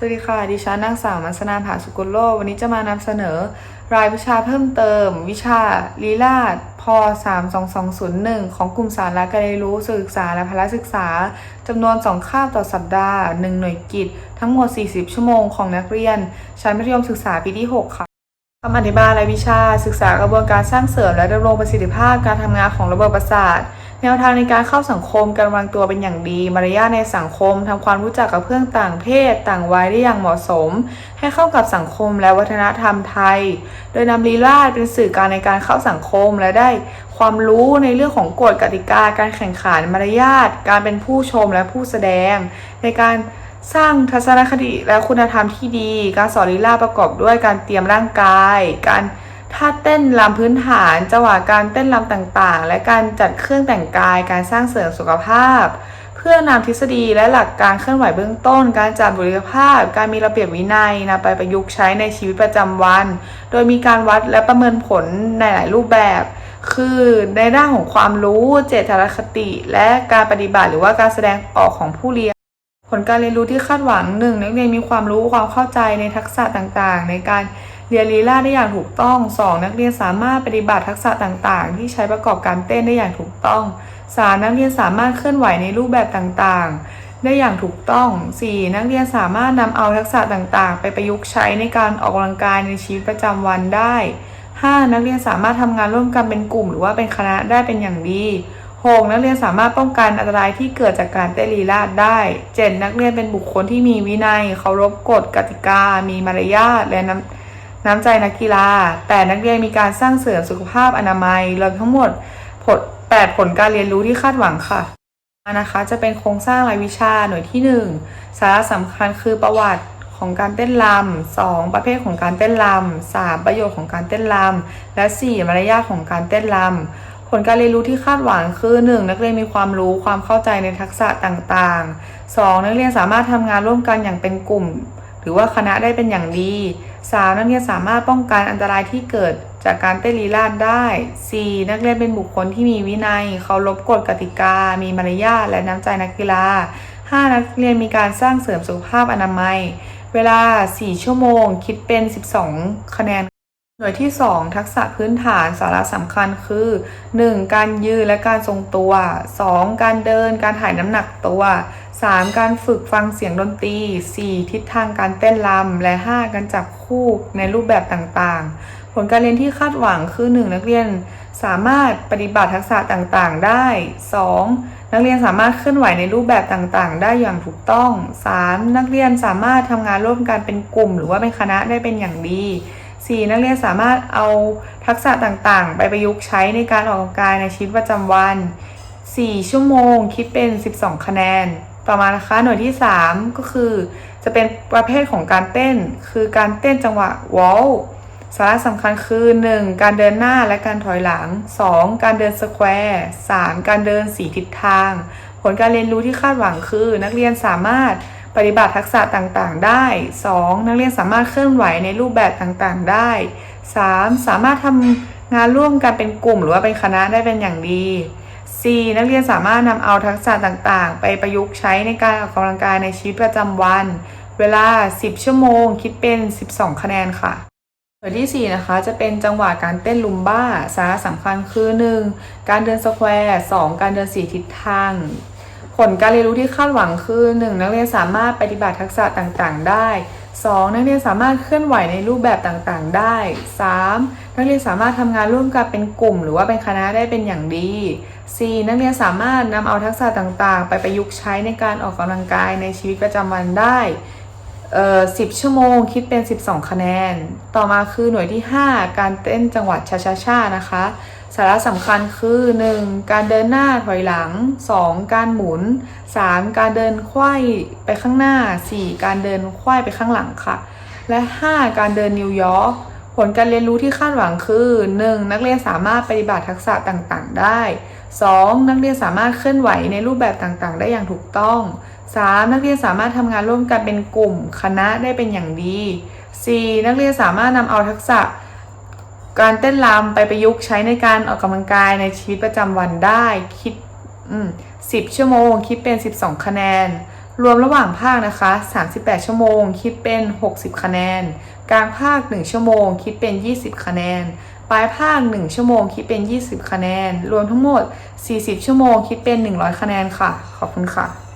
สวัสดีค่ะ ดิฉันนางสาวมัสนาผาสุกุลโล วันนี้จะมานำเสนอ รายวิชาเพิ่มเติม วิชาลีลาศพ32201 ของกลุ่มสาระการเรียนรู้ศึกษาและพละศึกษาจำนวน 2 คาบต่อสัปดาห์ 1 หน่วยกิจ ทั้งหมด 40 ชั่วโมงของนักเรียน ชั้นมัธยมศึกษาปีที่ 6 ค่ะคำอธิบายรายวิชาศึกษากระบวนการสร้างเสริมและดำรงประสิทธิภาพการทำงานของระบบประสาท แนวทางในการเข้าสังคมการวางตัวเป็นอย่างดี มารยาทในสังคมทำความรู้จักกับเพื่อนต่างเพศ ต่างวัยได้อย่างเหมาะสม ให้เข้ากับสังคมและวัฒนธรรมไทย โดยนำลีลาศเป็นสื่อการในการเข้าสังคมและได้ความรู้ในเรื่องของกฎกติกา การแข่งขันมารยาทการเป็นผู้ชมและผู้แสดง ในการสร้างทัศนคติและคุณธรรมที่ดี การสอนลีลาประกอบด้วยการเตรียมร่างกาย การ ท่าเต้นลำพื้นฐานจังหวะการเต้นลำต่างๆ และการจัดเครื่องแต่งกายการสร้างเสริมสุขภาพ เพื่อนำทฤษฎีและหลักการเคลื่อนไหวเบื้องต้น การจัดบุคลิกภาพ การมีระเบียบวินัยนำไปประยุกต์ใช้ในชีวิตประจำวัน โดยมีการวัดและประเมินผลในหลายรูปแบบ คือในด้านของความรู้เจตนคติ และการปฏิบัติหรือว่าการแสดงออกของผู้เรียนผลการเรียนรู้ที่คาดหวังหนึ่งนักเรียนมีความรู้ความเข้าใจในทักษะต่างๆ ในการ เรียนลีลาได้อย่างถูกต้อง 2. นักเรียนสามารถปฏิบัติทักษะต่างๆ ที่ใช้ประกอบการเต้นได้อย่างถูกต้อง 3. นักเรียนสามารถเคลื่อนไหวในรูปแบบต่างๆ ได้อย่างถูกต้อง 4. นักเรียนสามารถนำเอาทักษะต่างๆ ไปประยุกต์ใช้ในการออกกำลังกายในชีวิตประจำวันได้ 5. นักเรียนสามารถทำงานร่วมกันเป็นกลุ่ม หรือว่าเป็นคณะได้เป็นอย่างดี 6. นักเรียนสามารถป้องกันอันตรายที่เกิดจากการเต้นลีลาดได้ 7. นักเรียนเป็นบุคคลที่มีวินัย เคารพกฎกติกา มีมารยาทและน้ำ น้ำใจนักกีฬา แต่นักเรียนมีการสร้างเสริมสุขภาพอนามัยรวมทั้งหมดผล8ผลการเรียนรู้ที่คาดหวังค่ะนะคะจะเป็นโครงสร้างรายวิชาหน่วยที่ 1 สาระสำคัญคือประวัติของการเต้นรำ 2. ประเภทของการเต้นรำ 3. ประโยชน์ของการเต้นรำ และ 4. มารยาทของการเต้นรำ ผลการเรียนรู้ที่คาดหวังคือ 1. นักเรียนมีความรู้ความเข้าใจในทักษะต่างๆ 2. นักเรียนสามารถทำงานร่วมกันอย่างเป็นกลุ่ม หรือว่าคณะได้เป็นอย่างดี 3. นักเรียนสามารถป้องกันอันตรายที่เกิดจากการเต้นลีลาดได้ 4. นักเรียนเป็นบุคคลที่มีวินัย เคารพกฎกติกา มีมารยาทและน้ำใจนักกีฬา 5. นักเรียนมีการสร้างเสริมสุขภาพอนามัย เวลา 4 ชั่วโมง คิดเป็น 12 คะแนน หน่วยที่ 2 ทักษะพื้นฐานสาระสำคัญคือ 1. การยืนและการทรงตัว 2. การเดิน การถ่ายน้ำหนักตัว 3. การฝึกฟังเสียงดนตรี 4. ทิศทางการเต้นรำและ 5. การจับคู่ในรูปแบบต่างๆ ผลการเรียนที่คาดหวังคือ 1. นักเรียนสามารถปฏิบัติทักษะต่างๆ ได้ 2. นักเรียนสามารถเคลื่อนไหวในรูปแบบต่างๆ ได้อย่างถูกต้อง 3. นักเรียนสามารถทำงานร่วมกันเป็นกลุ่ม หรือว่าเป็นคณะได้เป็นอย่างดี 4. นักเรียนสามารถเอาทักษะต่างๆ ไปประยุกต์ใช้ในการออกกำลังกายในชีวิตประจำวัน 4 ชั่วโมงคิดเป็น 12 คะแนน ต่อมานะคะหน่วยที่ 3 ก็คือจะเป็นประเภทของการเต้น คือการเต้นจังหวะวอลสาระสำคัญคือ 1. การเดินหน้าและการถอยหลัง 2. การเดินสแควร์ 3. การเดินสีทิศทาง ผลการเรียนรู้ที่คาดหวังคือ นักเรียนสามารถปฏิบัติทักษะต่างๆ ได้ 2. นักเรียนสามารถเคลื่อนไหวในรูปแบบต่างๆ ได้ 3. สามารถทำงานร่วมกันเป็นกลุ่มหรือว่าเป็นคณะได้เป็นอย่างดี 4. นักเรียนสามารถนำเอาทักษะต่างๆ ไปประยุกต์ใช้ในการออกกำลังกายในชีวิตประจำวัน เวลา 10 ชั่วโมง คิดเป็น 12 คะแนนค่ะหน่วยที่ 4 นะคะ จะเป็นจังหวะการเต้นลุมบ้า สาระสำคัญคือ 1. การเดินสแควร์ 2. การเดินสีทิศทาง ผลการเรียนรู้ที่คาดหวังคือ 1. นักเรียนสามารถปฏิบัติทักษะต่างๆ ได้ 2. นักเรียนสามารถเคลื่อนไหวในรูปแบบต่างๆ ได้ 3. นักเรียนสามารถทำงานร่วมกันเป็นกลุ่ม หรือว่าเป็นคณะได้เป็นอย่างดี 4. นักเรียนสามารถนำเอาทักษะต่างๆ ไปประยุกต์ใช้ในการออกกำลังกายในชีวิตประจำวันได้เอ่อ10 ชั่วโมงคิดเป็น 12 คะแนน ต่อมาคือหน่วยที่ 5 การเต้นจังหวัดชาชาชานะคะ สาระสำคัญคือ 1. การเดินหน้าถอยหลัง 2. การหมุน 3. การเดินไขว้ไปข้างหน้า 4. การเดินไขว้ไปข้างหลังค่ะ และ 5. การเดินนิวยอร์กผลการเรียนรู้ที่คาดหวังคือ 1. นักเรียนสามารถปฏิบัติทักษะต่างๆ ได้ 2. นักเรียนสามารถเคลื่อนไหวในรูปแบบต่างๆ ได้อย่างถูกต้อง 3. นักเรียนสามารถทำงานร่วมกันเป็นกลุ่ม คณะได้เป็นอย่างดี 4. นักเรียนสามารถนำเอาทักษะ การเต้นรำไปประยุกต์ใช้ในการออกกำลังกายในชีวิตประจำวันได้คิดอืม10ชั่วโมง คิดเป็น 12 คะแนน รวมระหว่างภาคนะคะ 38 ชั่วโมง คิดเป็น 60 คะแนน กลางภาค 1 ชั่วโมง คิดเป็น 20 คะแนน ปลายภาค 1 ชั่วโมง คิดเป็น 20 คะแนน รวมทั้งหมด 40 ชั่วโมง คิดเป็น 100 คะแนนค่ะ ขอบคุณค่ะ